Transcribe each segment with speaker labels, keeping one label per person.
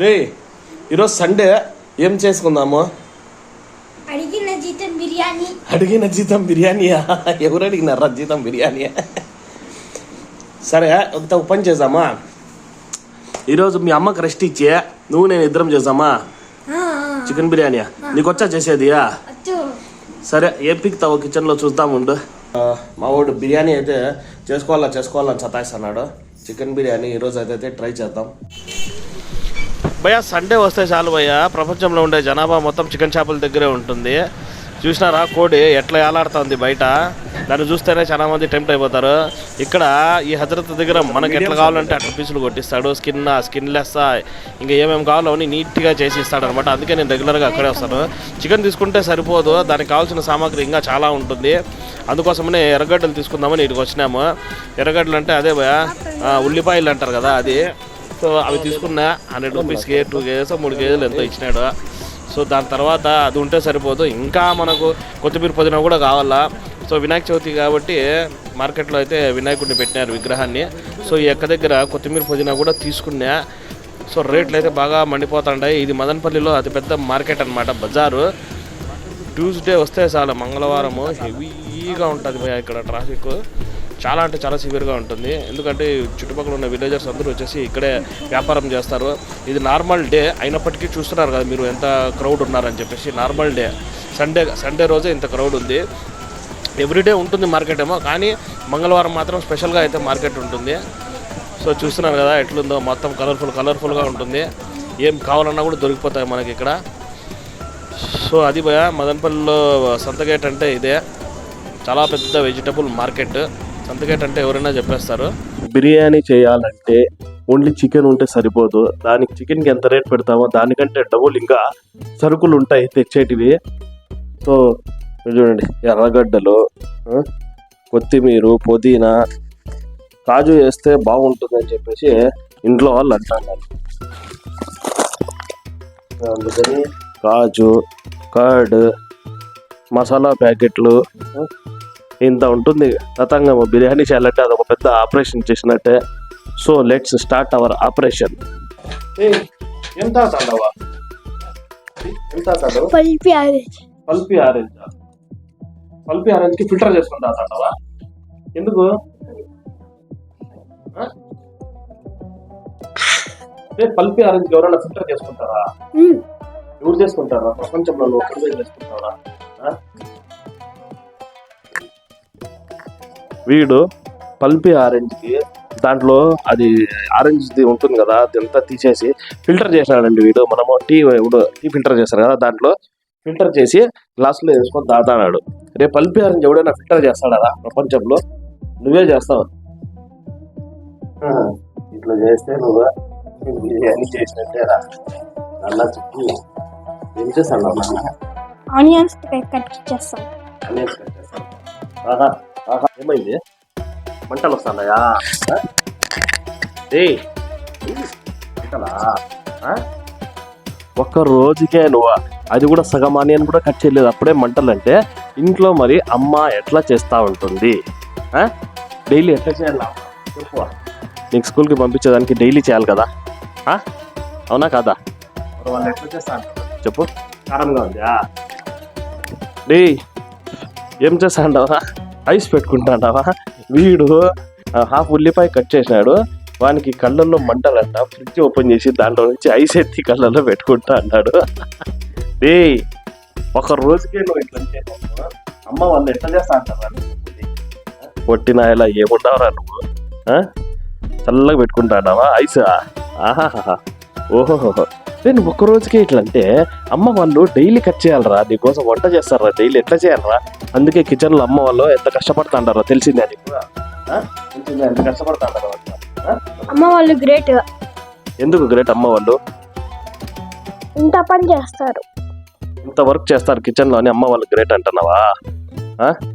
Speaker 1: రే ఈరోజు సండే ఏం చేసుకుందాము?
Speaker 2: అడిగిన జీతం బిర్యానీ.
Speaker 1: అడిగిన జీతం బిర్యానీయా? ఎవరు అడిగినారా జీతం బిర్యానీ సరే ఒక పని చేద్దామా? ఈరోజు మీ అమ్మకి రెస్ట్ ఇచ్చి నువ్వు నేను ఇద్దరం చేద్దామా? చికెన్ బిర్యానీయా? నీకు వచ్చా చేసేదియా? సరే ఏ పిక్తావు కిచెన్లో చూద్దాముండు మా వాడు బిర్యానీ అయితే చేసుకోవాలా చేసుకోవాలని సతాయిస్తున్నాడు. చికెన్ బిర్యానీ ఈరోజు అయితే ట్రై చేద్దాం. భయ్యా సండే వస్తే చాలు భయ్యా. ప్రపంచంలో ఉండే జనాభా మొత్తం చికెన్ షాపుల దగ్గరే ఉంటుంది. చూసినారా కోడి ఎట్లా ఏలాడుతుంది బయట? దాన్ని చూస్తేనే చాలా మంది టెంప్ట్ అయిపోతారు. ఇక్కడ ఈ హజరత్ దగ్గర మనకి ఎట్లా కావాలంటే అట్లా పీసులు కొట్టిస్తాడు. స్కిన్ స్కిన్ లెస్ ఇంకా ఏమేమి కావాలో అని నీట్గా చేసి ఇస్తాడు అనమాట అందుకే నేను రెగ్యులర్గా అక్కడే వస్తాను. చికెన్ తీసుకుంటే సరిపోదు. దానికి కావాల్సిన సామాగ్రి ఇంకా చాలా ఉంటుంది. అందుకోసమనే ఎర్రగడ్డలు తీసుకుందామని ఇటుకు వచ్చినాము. ఎర్రగడ్డలు అంటే అదే భయ ఉల్లిపాయలు అంటారు కదా అది. సో అవి తీసుకున్నా హండ్రెడ్ రూపీస్కి టూ కేజెస్ మూడు కేజీలు ఎంతో ఇచ్చినాడు. సో దాని తర్వాత అది ఉంటే సరిపోదు. ఇంకా మనకు కొత్తిమీర పుదీనా కూడా కావాలా? సో వినాయక చవితి కాబట్టి మార్కెట్లో అయితే వినాయకుడిని పెట్టినారు విగ్రహాన్ని. సో ఈ ఎక్క దగ్గర కొత్తిమీర పుదీనా కూడా తీసుకున్నా. సో రేట్లు అయితే బాగా మండిపోతుంటాయి ఇది మదనపల్లిలో అతిపెద్ద మార్కెట్ అన్నమాట బజారు. ట్యూస్డే వస్తే చాలా మంగళవారము హెవీగా ఉంటుంది ఇక్కడ ట్రాఫిక్. చాలా అంటే చాలా సివియర్గా ఉంటుంది. ఎందుకంటే చుట్టుపక్కల ఉన్న విలేజర్స్ అందరూ వచ్చేసి ఇక్కడే వ్యాపారం చేస్తారు. ఇది నార్మల్ డే అయినప్పటికీ చూస్తున్నారు కదా మీరు ఎంత క్రౌడ్ ఉన్నారని చెప్పేసి నార్మల్ డే సండే సండే రోజే ఇంత క్రౌడ్ ఉంది. ఎవ్రీడే ఉంటుంది మార్కెట్ ఏమో కానీ మంగళవారం మాత్రం స్పెషల్గా అయితే మార్కెట్ ఉంటుంది. సో చూస్తున్నారు కదా ఎట్లుందో మొత్తం కలర్ఫుల్ కలర్ఫుల్గా ఉంటుంది. ఏం కావాలన్నా కూడా దొరికిపోతాయి మనకి ఇక్కడ. సో అది భయ మదనపల్లిలో సంతగేట్ అంటే ఇదే. చాలా పెద్ద వెజిటబుల్ మార్కెట్ సంతగేట్ అంటే ఎవరైనా చెప్పేస్తారు. బిర్యానీ చేయాలంటే ఓన్లీ చికెన్ ఉంటే సరిపోదు. దానికి చికెన్కి ఎంత రేట్ పెడతామో దానికంటే డబుల్ ఇంకా సరుకులు ఉంటాయి తెచ్చేటివి. సో చూడండి ఎర్రగడ్డలు కొత్తిమీర పుదీనా కాజు వేస్తే బాగుంటుందని చెప్పేసి ఇంట్లో వాళ్ళు అంటున్నారు అందుకని కాజు కర్డ్ మసాలా ప్యాకెట్లు ఇంత ఉంటుంది. తతంగం బిర్యానీ చేయాలంటే అదొక పెద్ద ఆపరేషన్ చేసినట్టే. So let's start our operation ఎంత తాండవా? ఎంత తాండవ?
Speaker 2: Pulpy Orange.
Speaker 1: Pulpy Orange. Pulpy ఆరెంజ్కి filter చేసుకుంటా తాండవా? ఎందుకు? పల్పి ఆరెంజ్ ఎవరైనా ఫిల్టర్ చేసుకుంటారా? ఎవరు చేసుకుంటారా? ప్రపంచంలో చేసుకుంటారా? వీడు పల్పి ఆరెంజ్కి దాంట్లో అది ఆరెంజ్ ది ఉంటుంది కదా అదంతా తీసేసి ఫిల్టర్ చేసినాడండి వీడు. మనము టీ టీ ఫిల్టర్ చేస్తారు కదా దాంట్లో ఫిల్టర్ చేసి గ్లాసులో వేసుకొని తాగుతాడు రేపు పల్పి ఆరెంజ్ ఎవడైనా ఫిల్టర్ చేస్తాడా ప్రపంచంలో? నువ్వే చేస్తావు? ఇట్లా చేస్తే నువ్వు? బిర్యానీ చేసినట్టేరా అలా చెప్పి ఏం చేస్తాడు అన్న
Speaker 2: ఆనియన్స్ కట్ చేస్తాం
Speaker 1: అనేసి కట్టేస్తాడు. ఆహా ఆహా ఏమైంది? మంటలు వస్తున్నాయా? మంటలా? ఒక్క రోజుకే నువ్వు అది కూడా సగం ఆనియన్ కూడా కట్ చేయలేదు. అప్పుడే మంటలు అంటే ఇంట్లో మరి అమ్మ ఎట్లా చేస్తా ఉంటుంది? డైలీ ఎట్లా చేయాలా? చెప్పు. నీకు స్కూల్కి పంపించేదానికి డైలీ చేయాలి కదా? అవునా కాదా? చేస్తా? చెప్పు. కారంగా ఉందా? డే ఏం చేస్తాండవా ఐస్ పెట్టుకుంటాండవా? వీడు హాఫ్ ఉల్లిపాయ కట్ చేసినాడు. వానికి కళ్ళల్లో మంటలంట. ఫ్రిడ్జ్ ఓపెన్ చేసి దాంట్లో నుంచి ఐస్ ఎత్తి కళ్ళల్లో పెట్టుకుంటా అన్నాడు డే ఒక రోజుకే నువ్వు ఇట్లా చేసావు? అమ్మ వాళ్ళు ఎట్లా చేస్తా అంటారా పొట్టిన ఇలా ఏముండవరా నువ్వు? చల్లగా పెట్టుకుంటాడావా? ఐస్? ఆహాహా ఓహోహో నేను ఒక్క రోజుకే ఇట్లా అంటే అమ్మ వాళ్ళు డైలీ కట్ చేయాలరా నీకోసం వంట చేస్తారా డైలీ ఎట్లా చేయాలరా? అందుకే కిచెన్లో అమ్మ వాళ్ళు ఎంత కష్టపడతాండారో తెలిసిందే నీకు. ఎంత?
Speaker 2: అమ్మ వాళ్ళు గ్రేట్.
Speaker 1: ఎందుకు గ్రేట్ అమ్మ వాళ్ళు?
Speaker 2: ఇంత పని చేస్తారు.
Speaker 1: ఇంత వర్క్ చేస్తారు కిచెన్లో అని అమ్మ వాళ్ళు గ్రేట్ అంటున్నావా?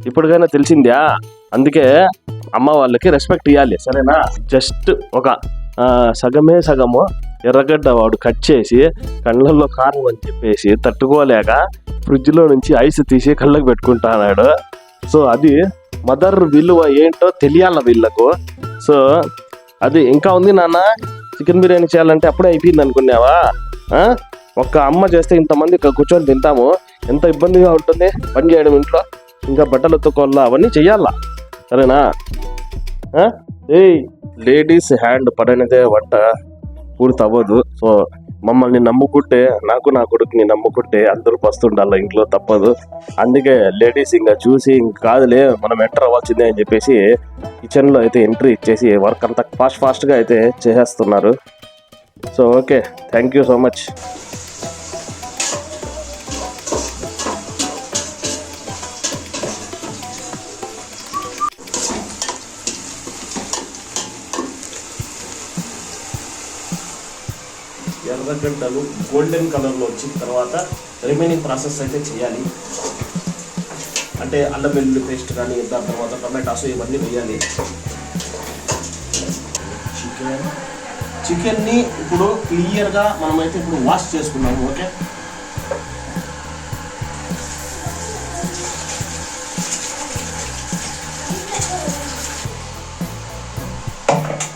Speaker 1: ఇప్పటికైనా తెలిసిందా? అందుకే అమ్మ వాళ్ళకి రెస్పెక్ట్ ఇవ్వాలి సరేనా? జస్ట్ ఒక సగమే సగము. ఎర్రగడ్డ వాడు కట్ చేసి కళ్ళల్లో కారం అని చెప్పేసి తట్టుకోలేక ఫ్రిడ్జ్లో నుంచి ఐస్ తీసి కళ్ళకు పెట్టుకుంటాన్నాడు. సో అది మదర్ విలువ ఏంటో తెలియాల వీళ్ళకు. సో అది ఇంకా ఉంది నాన్న చికెన్ బిర్యానీ చేయాలంటే అప్పుడే అయిపోయింది అనుకున్నావా? ఒక్క అమ్మ చేస్తే ఇంతమంది ఇక్కడ కూర్చొని తింటాము. ఎంత ఇబ్బందిగా ఉంటుంది పని చేయడం ఇంట్లో. ఇంకా బట్టలు ఉతుక్కోవాలా? అవన్నీ చెయ్యాలా. సరేనా? ఏ ఏయ్ లేడీస్ హ్యాండ్ పడనిదే వంట. పూర్తి అవ్వదు సో మమ్మల్ని నమ్ముకుంటే నాకు నా కొడుకుని నమ్ముకుంటే అందరూ పస్తుండాల ఇంట్లో తప్పదు. అందుకే లేడీస్ ఇంకా చూసి ఇంక కాదులే మనం ఎంటర్ అవ్వాల్సిందే అని చెప్పేసి కిచెన్లో అయితే ఎంట్రీ ఇచ్చేసి వర్క్ అంతా ఫాస్ట్ ఫాస్ట్గా అయితే చేసేస్తున్నారు. So okay. Thank you so much. ఎర్రగడ్డలు గోల్డెన్ కలర్లో వచ్చిన తర్వాత రిమైనింగ్ ప్రాసెస్ అయితే చేయాలి. అంటే అల్లం వెల్లుల్లి పేస్ట్ కానీ దాని తర్వాత టమాటాసు ఇవన్నీ వేయాలి. చికెన్. చికెన్ని ఇప్పుడు క్లియర్గా మనమైతే ఇప్పుడు వాష్ చేసుకున్నాము ఓకే?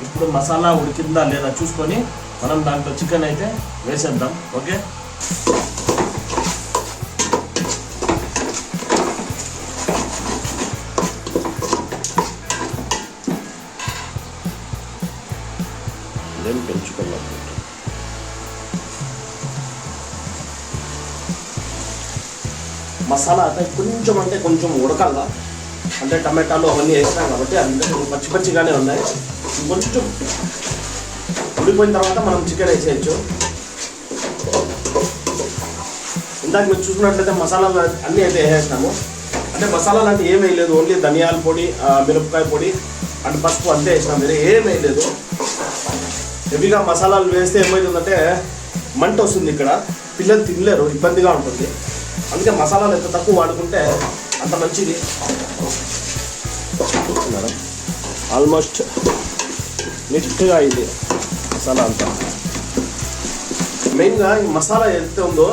Speaker 1: ఇప్పుడు మసాలా ఉడికిందా లేదా చూసుకొని మనం దాంట్లో చికెన్ అయితే వేసేద్దాం ఓకే? మసాలా అయితే కొంచెం అంటే కొంచెం ఉడకాల? అంటే టమాటాలు అవన్నీ వేసినాం కాబట్టి అందులో పచ్చి పచ్చిగానే ఉన్నాయి. కొంచెం ఉడిపోయిన తర్వాత మనం చికెన్ వేసేయచ్చు ఇందాక మీరు చూసినట్లయితే మసాలాలు అన్నీ అయితే వేసేసినాము. అంటే మసాలాలు అంటే ఏం వేయలేదు ఓన్లీ ధనియాల పొడి మిరపకాయ పొడి అండ్ పసుపు అంతే వేసినాం. మీరు ఏం వేయలేదు హెవీగా మసాలాలు వేస్తే ఏమవుతుందంటే మంట వస్తుంది ఇక్కడ. పిల్లలు తినలేరు ఇబ్బందిగా ఉంటుంది. అందుకే మసాలాలు ఎంత తక్కువ వాడుకుంటే అంత మంచిది. ఆల్మోస్ట్ నీట్గా ఇది మసాలా అంతా. మెయిన్గా ఈ మసాలా ఎంత ఉందో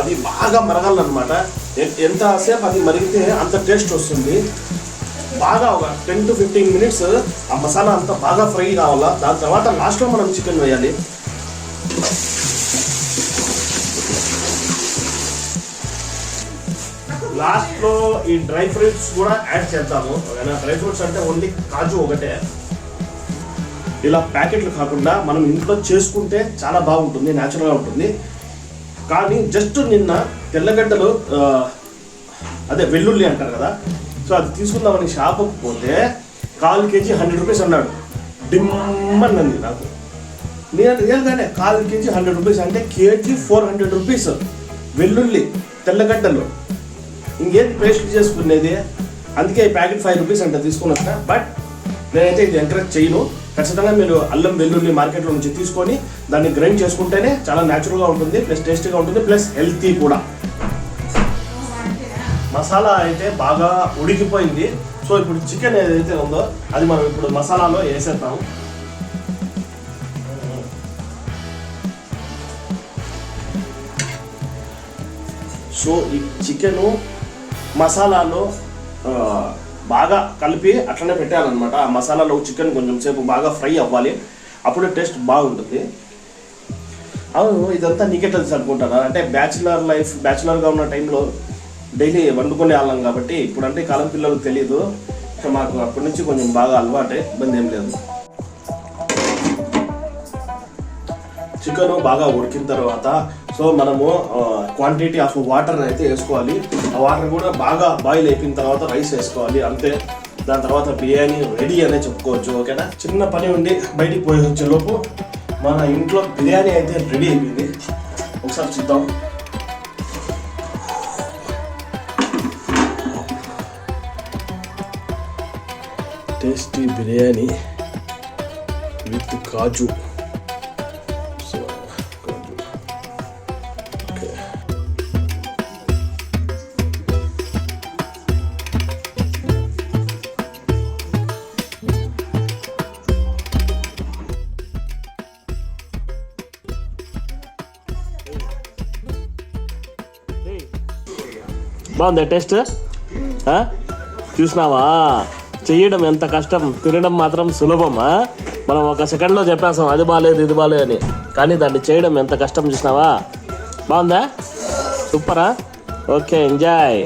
Speaker 1: అది బాగా మరగాలన్నమాట. ఎంతసేపు అది మరిగితే అంత టేస్ట్ వస్తుంది. బాగా ఒక టెన్ టు ఫిఫ్టీన్ మినిట్స్ ఆ మసాలా అంతా బాగా ఫ్రై కావాలా. దాని తర్వాత లాస్ట్లో మనం చికెన్ వేయాలి. లాస్ట్లో ఈ డ్రై ఫ్రూట్స్ కూడా యాడ్ చేద్దాము. డ్రై ఫ్రూట్స్ అంటే ఓన్లీ కాజు ఒకటే. ఇలా ప్యాకెట్లు కాకుండా మనం ఇంట్లో చేసుకుంటే చాలా బాగుంటుంది న్యాచురల్గా ఉంటుంది. కానీ జస్ట్ నిన్న తెల్లగడ్డలు అదే వెల్లుల్లి అంటారు కదా సో అది తీసుకుందామని షాపుకి పోతే కాల్ కేజీ హండ్రెడ్ రూపీస్ అన్నాడు. డిమ్మన్నది నాకు. నేను ఏంటంటే కాల్ కేజీ హండ్రెడ్ రూపీస్ అంటే కేజీ ఫోర్ హండ్రెడ్ రూపీస్ వెల్లుల్లి తెల్లగడ్డలు. ఇంకేంటి పేస్ట్ చేసుకునేది? అందుకే ఈ ప్యాకెట్ ఫైవ్ రూపీస్ అంటే తీసుకుని బట్ నేనైతే ఇది ఎంకరేజ్ చేయను. ఖచ్చితంగా మీరు అల్లం వెల్లుల్లి మార్కెట్లో నుంచి తీసుకొని దాన్ని గ్రైండ్ చేసుకుంటేనే చాలా న్యాచురల్గా ఉంటుంది ప్లస్ టేస్టీగా ఉంటుంది ప్లస్ హెల్తీ కూడా. మసాలా అయితే బాగా ఉడికిపోయింది. సో ఇప్పుడు చికెన్ ఏదైతే ఉందో అది మనం ఇప్పుడు మసాలాలో వేసేద్దాం. సో ఈ చికెను మసాలాలో బాగా కలిపి అట్లనే పెట్టాలన్నమాట. ఆ మసాలాలో చికెన్ కొంచెం సేపు బాగా ఫ్రై అవ్వాలి. అప్పుడే టేస్ట్ బాగుంటుంది. అవును ఇదంతా నీకే తెలుసు అనుకుంటారా అంటే బ్యాచులర్ లైఫ్ బ్యాచులర్గా ఉన్న టైంలో డైలీ వండుకునే వాళ్ళం కాబట్టి ఇప్పుడంటే కాలం పిల్లలకు తెలియదు ఇక మాకు అప్పటి నుంచి కొంచెం బాగా అలవాటే ఇబ్బంది ఏం లేదు. చికెన్ బాగా ఉడికిన తర్వాత సో మనము క్వాంటిటీ ఆఫ్ వాటర్ అయితే వేసుకోవాలి. ఆ వాటర్ కూడా బాగా బాయిల్ అయిపోయిన తర్వాత రైస్ వేసుకోవాలి. అంతే. దాని తర్వాత బిర్యానీ రెడీ అనే చెప్పుకోవచ్చు ఓకేనా చిన్న పని ఉండి బయటికి పోయి వచ్చేలోపు మన ఇంట్లో బిర్యానీ అయితే రెడీ అయిపోయింది. ఒకసారి చూద్దాం. టేస్టీ బిర్యానీ విత్ కాజు. బాగుందా టేస్ట్? చూసినావా? చేయడం ఎంత కష్టం తినడం మాత్రం సులభమా మనం ఒక సెకండ్లో చెప్పేస్తాం అది బాగాలేదు ఇది బాగాలేదు అని. కానీ దాన్ని చేయడం ఎంత కష్టం చూసినావా? బాగుందా? సూపరా? Okay enjoy.